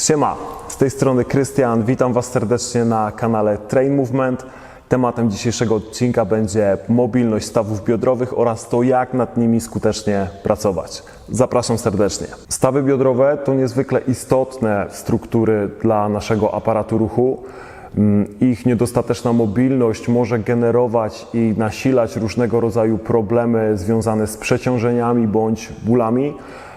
Siema, z tej strony Krystian, witam Was serdecznie na kanale Train Movement. Tematem dzisiejszego odcinka będzie mobilność stawów biodrowych oraz to, jak nad nimi skutecznie pracować. Zapraszam serdecznie. Stawy biodrowe to niezwykle istotne struktury dla naszego aparatu ruchu. Mm, Ich niedostateczna mobilność może generować i nasilać różnego rodzaju problemy związane z przeciążeniami bądź bólami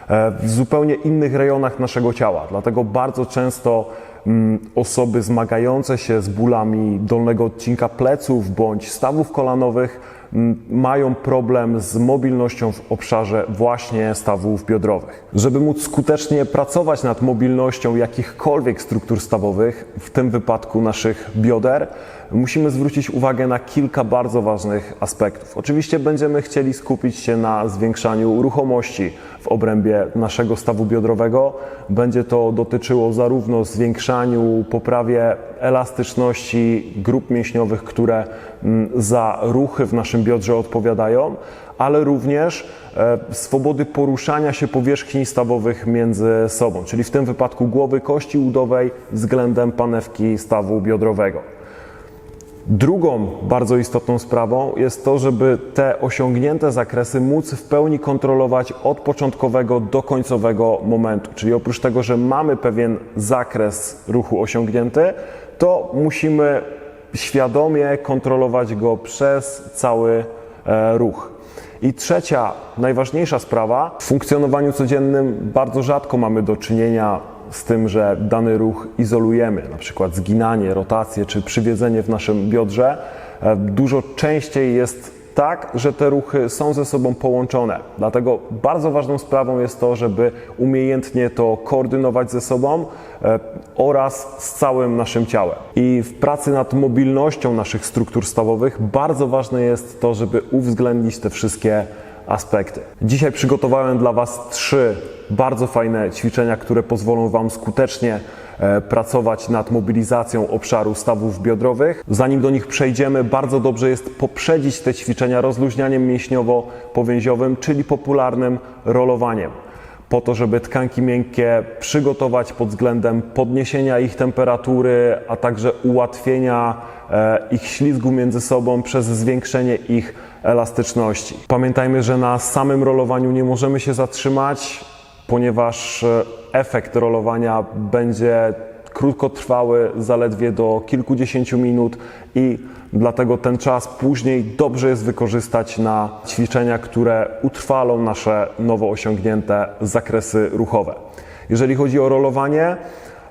w zupełnie innych rejonach naszego ciała. Dlatego bardzo często mm, osoby zmagające się z bólami dolnego odcinka pleców bądź stawów kolanowych mają problem z mobilnością w obszarze właśnie stawów biodrowych. Żeby móc skutecznie pracować nad mobilnością jakichkolwiek struktur stawowych, w tym wypadku naszych bioder, musimy zwrócić uwagę na kilka bardzo ważnych aspektów. Oczywiście będziemy chcieli skupić się na zwiększaniu ruchomości w obrębie naszego stawu biodrowego. Będzie to dotyczyło zarówno zwiększaniu, poprawie elastyczności grup mięśniowych, które mm, za ruchy w naszym biodrze odpowiadają, ale również e, swobody poruszania się powierzchni stawowych między sobą, czyli w tym wypadku głowy kości udowej względem panewki stawu biodrowego. Drugą bardzo istotną sprawą jest to, żeby te osiągnięte zakresy móc w pełni kontrolować od początkowego do końcowego momentu. Czyli oprócz tego, że mamy pewien zakres ruchu osiągnięty, to musimy świadomie kontrolować go przez cały e, ruch. I trzecia, najważniejsza sprawa, w funkcjonowaniu codziennym bardzo rzadko mamy do czynienia z tym, że dany ruch izolujemy, na przykład zginanie, rotację czy przywiedzenie w naszym biodrze. E, Dużo częściej jest tak, że te ruchy są ze sobą połączone. Dlatego bardzo ważną sprawą jest to, żeby umiejętnie to koordynować ze sobą e, oraz z całym naszym ciałem. I w pracy nad mobilnością naszych struktur stawowych bardzo ważne jest to, żeby uwzględnić te wszystkie aspekty. Dzisiaj przygotowałem dla Was trzy bardzo fajne ćwiczenia, które pozwolą Wam skutecznie pracować nad mobilizacją obszaru stawów biodrowych. Zanim do nich przejdziemy, bardzo dobrze jest poprzedzić te ćwiczenia rozluźnianiem mięśniowo-powięziowym, czyli popularnym rolowaniem po to, żeby tkanki miękkie przygotować pod względem podniesienia ich temperatury, a także ułatwienia e, ich ślizgu między sobą przez zwiększenie ich elastyczności. Pamiętajmy, że na samym rolowaniu nie możemy się zatrzymać, ponieważ e, efekt rolowania będzie krótkotrwały, zaledwie do kilkudziesięciu minut i dlatego ten czas później dobrze jest wykorzystać na ćwiczenia, które utrwalą nasze nowo osiągnięte zakresy ruchowe. Jeżeli chodzi o rolowanie,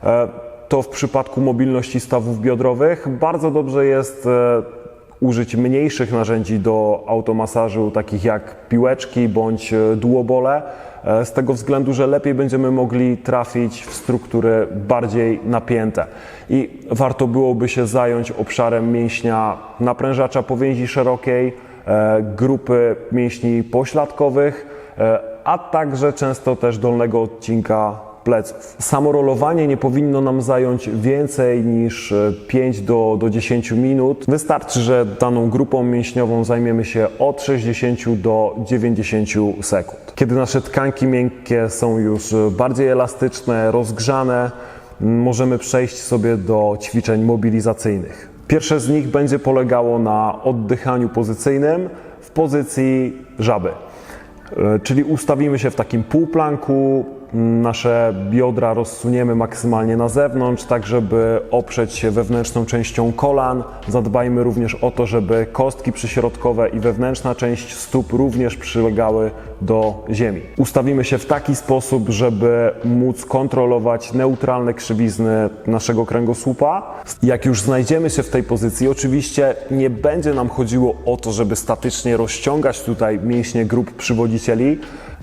e, to w przypadku mobilności stawów biodrowych bardzo dobrze jest e, użyć mniejszych narzędzi do automasażu, takich jak piłeczki bądź e, duobole, e, z tego względu, że lepiej będziemy mogli trafić w struktury bardziej napięte. I warto byłoby się zająć obszarem mięśnia naprężacza powięzi szerokiej, e, grupy mięśni pośladkowych, a także często też dolnego odcinka pleców. Samo rolowanie nie powinno nam zająć więcej niż e, 5 do, do 10 minut. Wystarczy, że daną grupą mięśniową zajmiemy się od 60 do 90 sekund. Kiedy nasze tkanki miękkie są już e, bardziej elastyczne, rozgrzane, możemy przejść sobie do ćwiczeń mobilizacyjnych. Pierwsze z nich będzie polegało na oddychaniu pozycyjnym w pozycji żaby. E, Czyli ustawimy się w takim półplanku, nasze biodra rozsuniemy maksymalnie na zewnątrz, tak żeby oprzeć się wewnętrzną częścią kolan. Zadbajmy również o to, żeby kostki przyśrodkowe i wewnętrzna część stóp również przylegały do ziemi. Ustawimy się w taki sposób, żeby móc kontrolować neutralne krzywizny naszego kręgosłupa. Jak już znajdziemy się w tej pozycji, oczywiście nie będzie nam chodziło o to, żeby statycznie rozciągać tutaj mięśnie grup przywodzicieli,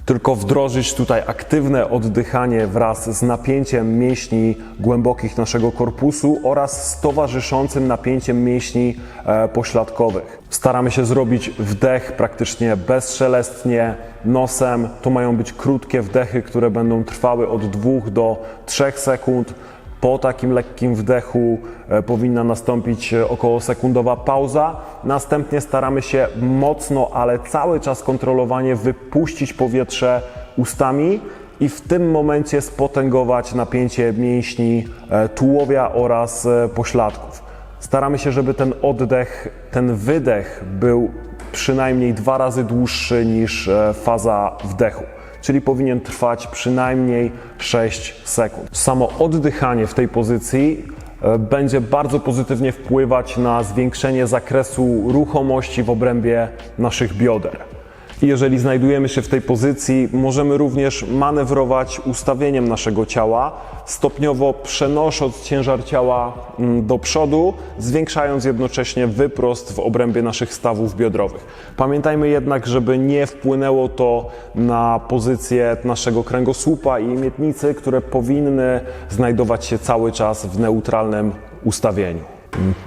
tylko wdrożyć tutaj aktywne oddychanie wraz z napięciem mięśni głębokich naszego korpusu oraz z towarzyszącym napięciem mięśni e, pośladkowych. Staramy się zrobić wdech praktycznie bezszelestnie nosem. To mają być krótkie wdechy, które będą trwały od 2 do 3 sekund. Po takim lekkim wdechu e, powinna nastąpić e, około sekundowa pauza. Następnie staramy się mocno, ale cały czas kontrolowanie wypuścić powietrze ustami i w tym momencie spotęgować napięcie mięśni e, tułowia oraz pośladków. Staramy się, żeby ten oddech, ten wydech był przynajmniej dwa razy dłuższy niż e, faza wdechu, czyli powinien trwać przynajmniej 6 sekund. Samo oddychanie w tej pozycji e, będzie bardzo pozytywnie wpływać na zwiększenie zakresu ruchomości w obrębie naszych bioder. I jeżeli znajdujemy się w tej pozycji, możemy również manewrować ustawieniem naszego ciała, stopniowo przenosząc ciężar ciała mm, do przodu, zwiększając jednocześnie wyprost w obrębie naszych stawów biodrowych. Pamiętajmy jednak, żeby nie wpłynęło to na pozycję naszego kręgosłupa i miednicy, które powinny znajdować się cały czas w neutralnym ustawieniu.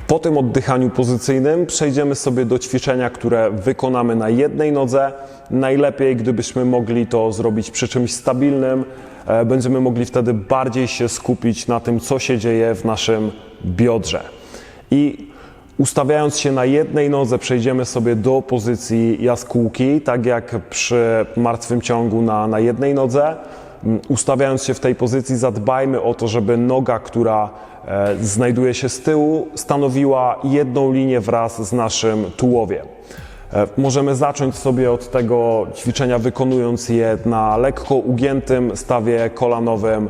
Po tym oddychaniu pozycyjnym przejdziemy sobie do ćwiczenia, które wykonamy na jednej nodze. Najlepiej, gdybyśmy mogli to zrobić przy czymś stabilnym. E, Będziemy mogli wtedy bardziej się skupić na tym, co się dzieje w naszym biodrze. I ustawiając się na jednej nodze, przejdziemy sobie do pozycji jaskółki, tak jak przy martwym ciągu na, na jednej nodze. Mm, Ustawiając się w tej pozycji, zadbajmy o to, żeby noga, która znajduje się z tyłu, stanowiła jedną linię wraz z naszym tułowiem. E, Możemy zacząć sobie od tego ćwiczenia, wykonując je na lekko ugiętym stawie kolanowym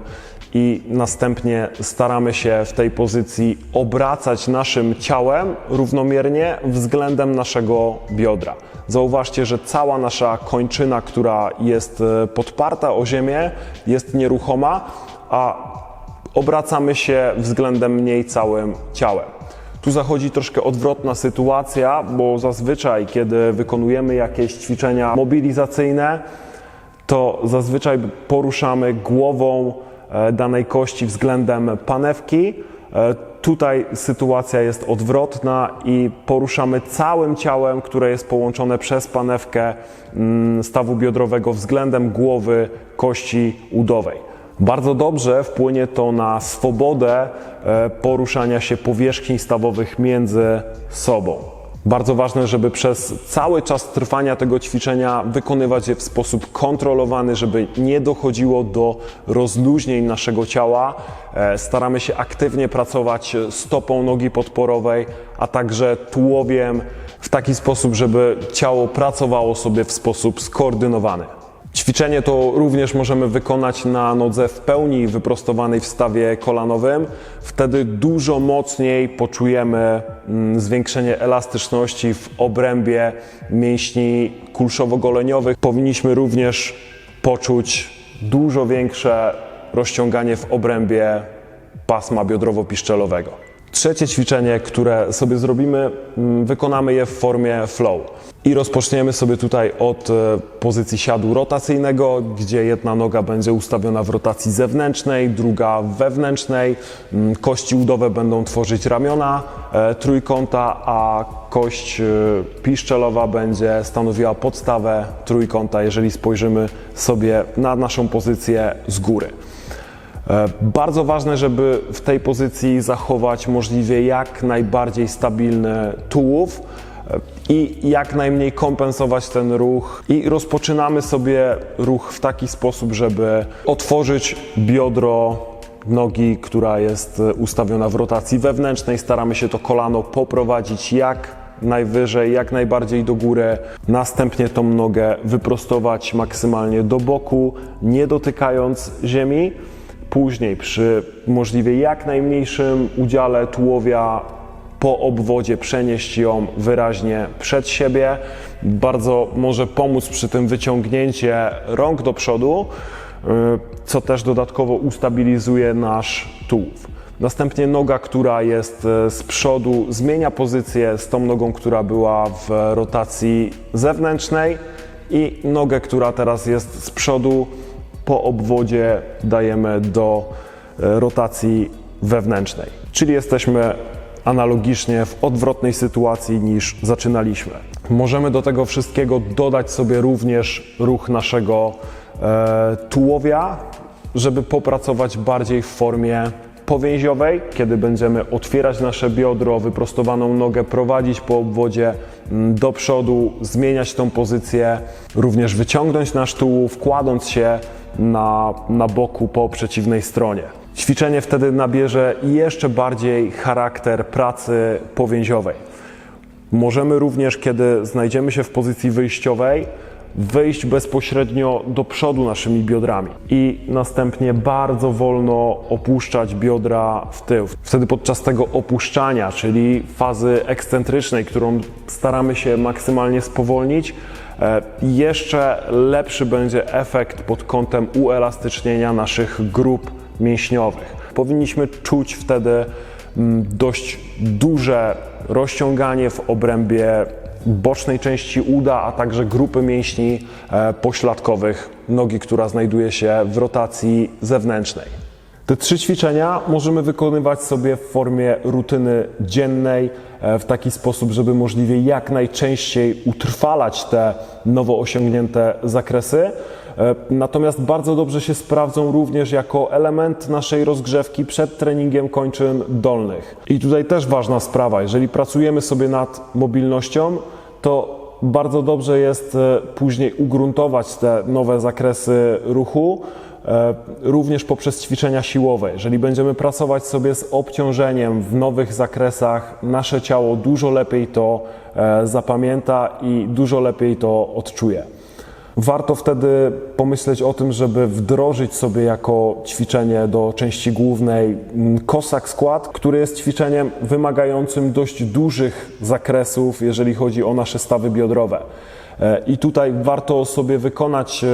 i następnie staramy się w tej pozycji obracać naszym ciałem równomiernie względem naszego biodra. Zauważcie, że cała nasza kończyna, która jest e, podparta o ziemię, jest nieruchoma, a obracamy się względem niej całym ciałem. Tu zachodzi troszkę odwrotna sytuacja, bo zazwyczaj, kiedy wykonujemy jakieś ćwiczenia mobilizacyjne, to zazwyczaj poruszamy głową e, danej kości względem panewki. E, Tutaj sytuacja jest odwrotna i poruszamy całym ciałem, które jest połączone przez panewkę mm, stawu biodrowego względem głowy kości udowej. Bardzo dobrze wpłynie to na swobodę e, poruszania się powierzchni stawowych między sobą. Bardzo ważne, żeby przez cały czas trwania tego ćwiczenia wykonywać je w sposób kontrolowany, żeby nie dochodziło do rozluźnień naszego ciała. E, Staramy się aktywnie pracować stopą nogi podporowej, a także tułowiem w taki sposób, żeby ciało pracowało sobie w sposób skoordynowany. Ćwiczenie to również możemy wykonać na nodze w pełni wyprostowanej w stawie kolanowym. Wtedy dużo mocniej poczujemy mm, zwiększenie elastyczności w obrębie mięśni kulszowo-goleniowych. Powinniśmy również poczuć dużo większe rozciąganie w obrębie pasma biodrowo-piszczelowego. Trzecie ćwiczenie, które sobie zrobimy, mm, wykonamy je w formie flow. I rozpoczniemy sobie tutaj od e, pozycji siadu rotacyjnego, gdzie jedna noga będzie ustawiona w rotacji zewnętrznej, druga wewnętrznej. Mm, Kości udowe będą tworzyć ramiona e, trójkąta, a kość e, piszczelowa będzie stanowiła podstawę trójkąta, jeżeli spojrzymy sobie na naszą pozycję z góry. E, Bardzo ważne, żeby w tej pozycji zachować możliwie jak najbardziej stabilny tułów e, i jak najmniej kompensować ten ruch. I rozpoczynamy sobie ruch w taki sposób, żeby otworzyć biodro nogi, która jest e, ustawiona w rotacji wewnętrznej. Staramy się to kolano poprowadzić jak najwyżej, jak najbardziej do góry. Następnie tą nogę wyprostować maksymalnie do boku, nie dotykając ziemi. Później przy możliwie jak najmniejszym udziale tułowia po obwodzie przenieść ją wyraźnie przed siebie. Bardzo może pomóc przy tym wyciągnięcie rąk do przodu, y, co też dodatkowo ustabilizuje nasz tułów. Następnie noga, która jest e, z przodu, zmienia pozycję z tą nogą, która była w rotacji zewnętrznej i nogę, która teraz jest z przodu, po obwodzie dajemy do e, rotacji wewnętrznej. Czyli jesteśmy analogicznie w odwrotnej sytuacji niż zaczynaliśmy. Możemy do tego wszystkiego dodać sobie również ruch naszego e, tułowia, żeby popracować bardziej w formie powięziowej, kiedy będziemy otwierać nasze biodro, wyprostowaną nogę, prowadzić po obwodzie mm, do przodu, zmieniać tą pozycję, również wyciągnąć nasz tułów, kładąc się na, na boku po przeciwnej stronie. Ćwiczenie wtedy nabierze jeszcze bardziej charakter pracy powięziowej. Możemy również, kiedy znajdziemy się w pozycji wyjściowej, wyjść bezpośrednio do przodu naszymi biodrami i następnie bardzo wolno opuszczać biodra w tył. Wtedy podczas tego opuszczania, czyli fazy ekscentrycznej, którą staramy się maksymalnie spowolnić, e, jeszcze lepszy będzie efekt pod kątem uelastycznienia naszych grup mięśniowych. Powinniśmy czuć wtedy mm, dość duże rozciąganie w obrębie bocznej części uda, a także grupy mięśni e, pośladkowych nogi, która znajduje się w rotacji zewnętrznej. Te trzy ćwiczenia możemy wykonywać sobie w formie rutyny dziennej, e, w taki sposób, żeby możliwie jak najczęściej utrwalać te nowo osiągnięte zakresy. E, Natomiast bardzo dobrze się sprawdzą również jako element naszej rozgrzewki przed treningiem kończyn dolnych. I tutaj też ważna sprawa, jeżeli pracujemy sobie nad mobilnością, to bardzo dobrze jest e, później ugruntować te nowe zakresy ruchu, e, również poprzez ćwiczenia siłowe. Jeżeli będziemy pracować sobie z obciążeniem w nowych zakresach, nasze ciało dużo lepiej to zapamięta i dużo lepiej to odczuje. Warto wtedy pomyśleć o tym, żeby wdrożyć sobie jako ćwiczenie do części głównej Cossack Squat, który jest ćwiczeniem wymagającym dość dużych zakresów, jeżeli chodzi o nasze stawy biodrowe. E, I tutaj warto sobie wykonać e,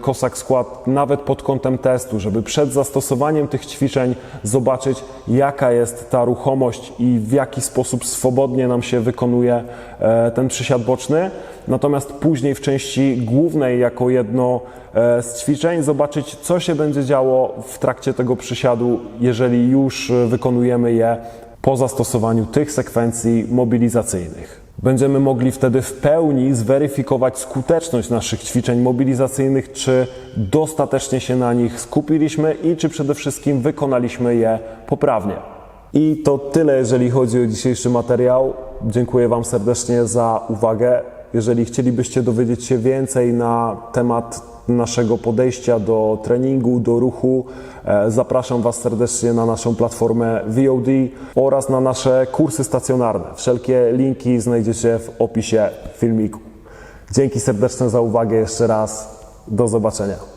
Cossack Squat nawet pod kątem testu, żeby przed zastosowaniem tych ćwiczeń zobaczyć, jaka jest ta ruchomość i w jaki sposób swobodnie nam się wykonuje e, ten przysiad boczny. Natomiast później w części głównej, jako jedno z ćwiczeń, zobaczyć, co się będzie działo w trakcie tego przysiadu, jeżeli już wykonujemy je po zastosowaniu tych sekwencji mobilizacyjnych. Będziemy mogli wtedy w pełni zweryfikować skuteczność naszych ćwiczeń mobilizacyjnych, czy dostatecznie się na nich skupiliśmy i czy przede wszystkim wykonaliśmy je poprawnie. I to tyle, jeżeli chodzi o dzisiejszy materiał. Dziękuję Wam serdecznie za uwagę. Jeżeli chcielibyście dowiedzieć się więcej na temat naszego podejścia do treningu, do ruchu, e, zapraszam Was serdecznie na naszą platformę VOD oraz na nasze kursy stacjonarne. Wszelkie linki znajdziecie w opisie filmiku. Dzięki serdeczne za uwagę jeszcze raz. Do zobaczenia.